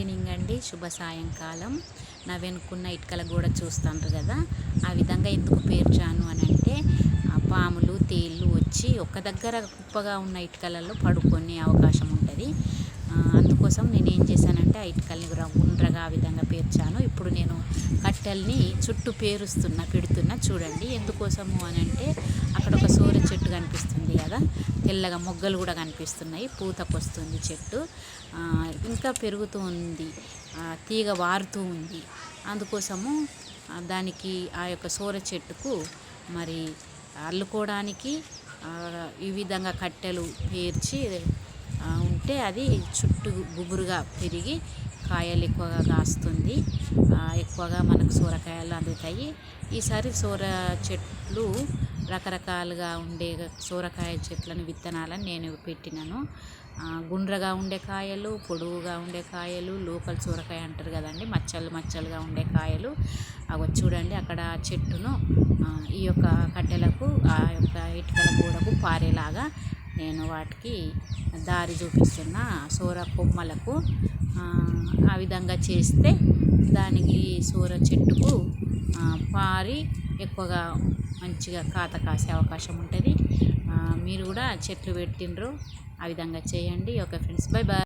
Evening అండి. శుభ సాయంకాలం. నా వెనుకున్న ఇటుకల గోడ చూస్తాండ్రు కదా. ఆ విధంగా ఎందుకు పేర్చాను అని అంటే ఆ పాములు తేళ్ళు వచ్చి ఒక్క దగ్గర కుప్పగా ఉన్న ఇటుకలలో పడుకునే అవకాశం ఉంటుంది. కోసం నేను ఏం చేశానంటే ఆ ఇటుకల్ని గుండ్రగా ఆ విధంగా పేర్చాను. ఇప్పుడు నేను కట్టెల్ని చుట్టూ పేరుస్తున్నా పెడుతున్నా చూడండి ఎందుకోసము అని అంటే అక్కడ ఒక సూర్య చెట్టు కనిపిస్తుంది కదా తెల్లగా మొగ్గలు కూడా కనిపిస్తున్నాయి పూతకు వస్తుంది చెట్టు ఇంకా పెరుగుతూ ఉంది తీగ వారుతూ ఉంది. అందుకోసము దానికి ఆ యొక్క సూర చెట్టుకు మరి అల్లుకోవడానికి ఈ విధంగా కట్టెలు పేర్చి ఉంటే అది చుట్టూ గుబురుగా పెరిగి కాయలు ఎక్కువగా కాస్తుంది. ఎక్కువగా మనకు సూరకాయలు అందుతాయి. ఈసారి సూర చెట్లు రకరకాలుగా ఉండే సూరకాయ చెట్లను విత్తనాలను నేను పెట్టినాను. గుండ్రగా ఉండే కాయలు పొడవుగా ఉండే కాయలు లోకల్ సూరకాయ అంటారు కదండి మచ్చలు మచ్చలుగా ఉండే కాయలు. అవి చూడండి అక్కడ చెట్టును ఈ యొక్క కట్టెలకు ఆ యొక్క ఇటుకల గోడకు పారేలాగా నేను వాటికి దారి చూపిస్తున్న సూర కొమ్మలకు ఆ, విధంగా చేస్తే దానికి సూర చెట్టుకు పారి ఎక్కువగా మంచిగా కాత కాసే అవకాశం ఉంటుంది. మీరు కూడా చెట్లు పెట్టిండ్రు ఆ విధంగా చేయండి. Okay friends bye bye